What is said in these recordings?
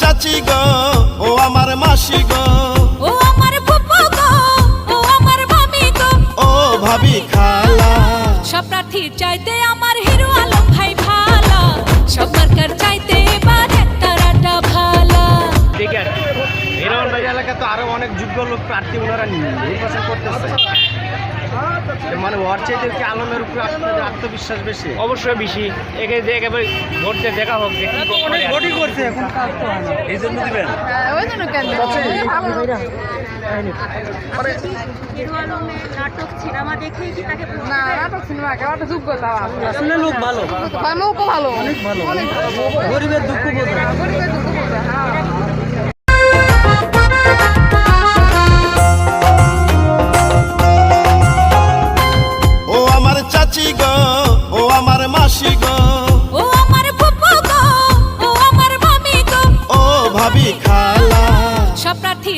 চাচি গো ও আমার মাসি গো। ও আমার ফুপু গো ও আমার মামি গো। ও ভাবি খালা। সব প্রার্থীর চাইতে আমার হিরো আলম ভাই ভালো। সব মার্কার চাইতে এবার একতারাটা ভালো। ঠিক আছে। ভাই এলাকা তো আরও অনেক যোগ্য লোক প্রার্থী ওনারা নির্বাচন করতেছে। মানে ওর চাইতে কি আলমের উপরে আপনাদের আত্মবিশ্বাস বেশি? অবশ্যই বেশি। একে যে একেবারে দিয়ে দেখা হোক যে কি। করছে এখন। এই জন্য দিবেন? ওই জন্য কেন? হিরো নাটক সিনেমা দেখেই কি তাকে না নাটক সিনেমা একটা যোগ্যতা আসলে লোক ভালো। ভালো অনেক ভালো। অনেক ভালো। গরিবের দুঃখ বোঝে। গরিবের দুঃখ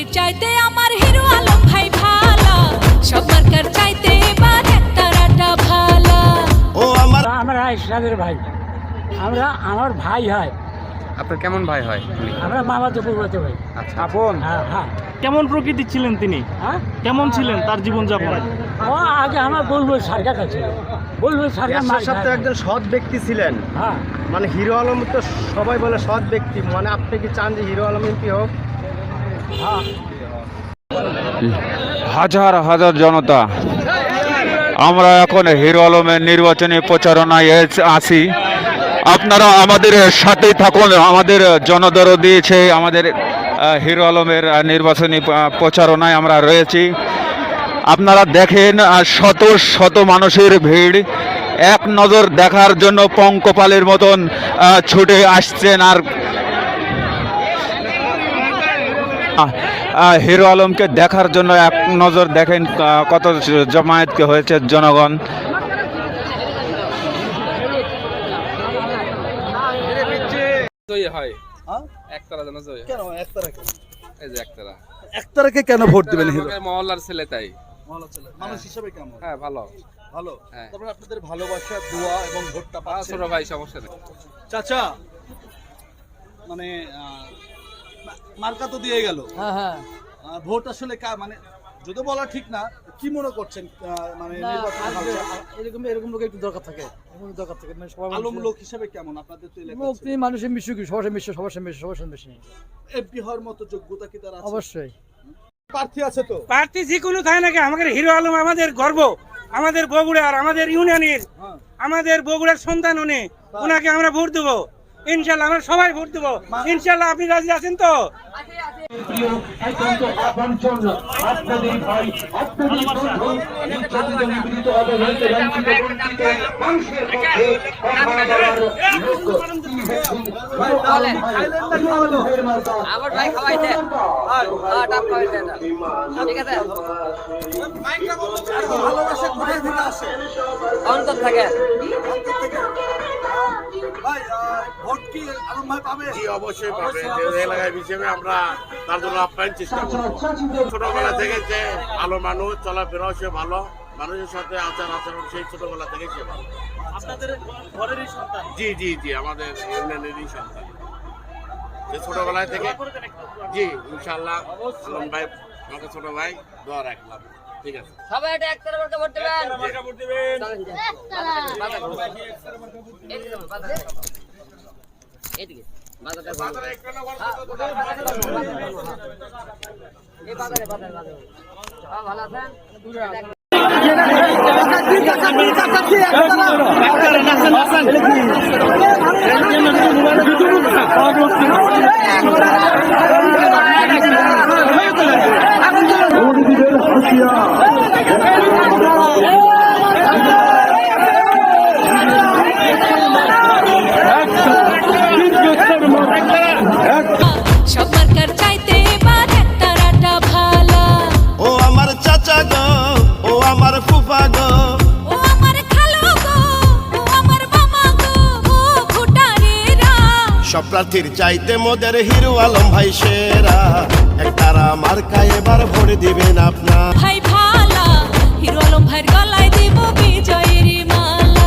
চাইতে আমার হিরো আলম ভাই ভালো। সব মার্কার চাইতে এবার একতারাটা ভালো। ও আমার আমরা ইসলামের ভাই। আমরা আমার ভাই হয়। আপনার কেমন ভাই হয় আমরা মামা তো পূর্বতে ভাই। আপন? হ্যাঁ হ্যাঁ। কেমন প্রকৃতির ছিলেন তিনি? হ্যাঁ? কেমন ছিলেন তার জীবনযাপন? ও আগে আমার বলব সরকার কাছে। বলব সরকার এরশাদ সাহেব তো একজন সৎ ব্যক্তি ছিলেন। হ্যাঁ। মানে হিরো আলম তো সবাই বলে সৎ ব্যক্তি। মানে আপনি কি চান যে হিরো আলম এমপি হোক? হাজার হাজার জনতা। আমরা এখন হিরো আলমের নির্বাচনী প্রচারণায় আছি আপনারা আমাদের সাথেই থাকুন, আমাদের জনদর দিয়েছে আমাদের হিরো আলমের নির্বাচনী প্রচারণায় আমরা রয়েছি। আপনারা দেখেন শত শত মানুষের ভিড়। এক নজর দেখার জন্য পঙ্কপালের মতন ছুটে আসছেন আর হিরো আলমকে দেখার জন্য এক নজর দেখেন কত জমায়েতকে হয়েছে জনগণ। জয়ী হয়? হ্যাঁ? একতারা যেন জয়ী কেন একতারা কেন? এই যে একতারা। একতারাকে কেন ভোট দিবেন হিরো? মহল্লার ছেলে তাই। ভালো ছেলে। মানুষ হিসেবে কেমন? হ্যাঁ ভালো। ভালো? হ্যাঁ। আপনাদের ভালোবাসা দোয়া এবং ভোটটা পাচ্ছেন। ছোট ভাই সমস্যা নেই। চাচা মানে মার্কা তো দিয়ে গেল। হ্যাঁ হ্যাঁ। ভোট আসলে কা- মানে যদি বলা ঠিক না কি মনে করছেন আহ, মানে এরকম এরকম লোক একটু দরকার থাকে। এরকম দরকার থাকে। মানে সবার আলম লোক হিসেবে কেমন? আপনাদের তো লোক তিনি মানুষের মিশু কি? সবার মিশে সবার মিশে সবার মিশে এমপি হওয়ার মতো যোগ্যতা কি তার আছে? অবশ্যই। প্রার্থী আছে তো? প্রার্থী যে কোনো থাকে নাকি আমাদের হিরো আলম আমাদের গর্ব। আমাদের বগুড়ার আমাদের ইউনিয়নের হ্যাঁ। আমাদের বগুড়ার সন্তান উনি। ওনাকে আমরা ভোট দেবো। ইনশাল্লাহ আমরা সবাই ভোট দেবো। ইনশাল্লাহ আপনি রাজি আছেন তো? আমার ভাই খাওয়াইছে ঠিক আছে আসে অন্তর থাকে ভোট কি আলম ভাই পাবে। জি অবশ্যই পাবে। যে এলাকায় হিসেবে আমরা তার জন্য আপ্যায়ন চেষ্টা করব। ছোটবেলা থেকে যে ভালো মানুষ চলাফেরাও সে ভালো। মানুষের সাথে আচার আচরণ সেই ছোটবেলা থেকে সে ভালো। আপনাদের ঘরেরই সন্তান? জি জি জি আমাদের ইউনিয়নেরই সন্তান। ছোটবেলায় থেকে জি ইনশাল্লাহ আলম ভাই আমাকে ছোট ভাই দোয়া রাখলাম। ঠিক আছে। সবাই এটা ভোট দেবেন। এদিকে। বাজার। হ্যাঁ, এই বাজারে বাজারে বাজারে। হ্যাঁ, ভালো আছেন? প্রার্থীর চাইতে মোদের হিরো আলম ভাই সেরা। একতারা মার্কা এবার ভোট দিবেন আপনার। ভাই ভালা, হিরো আলম ভাইয়ের গলায়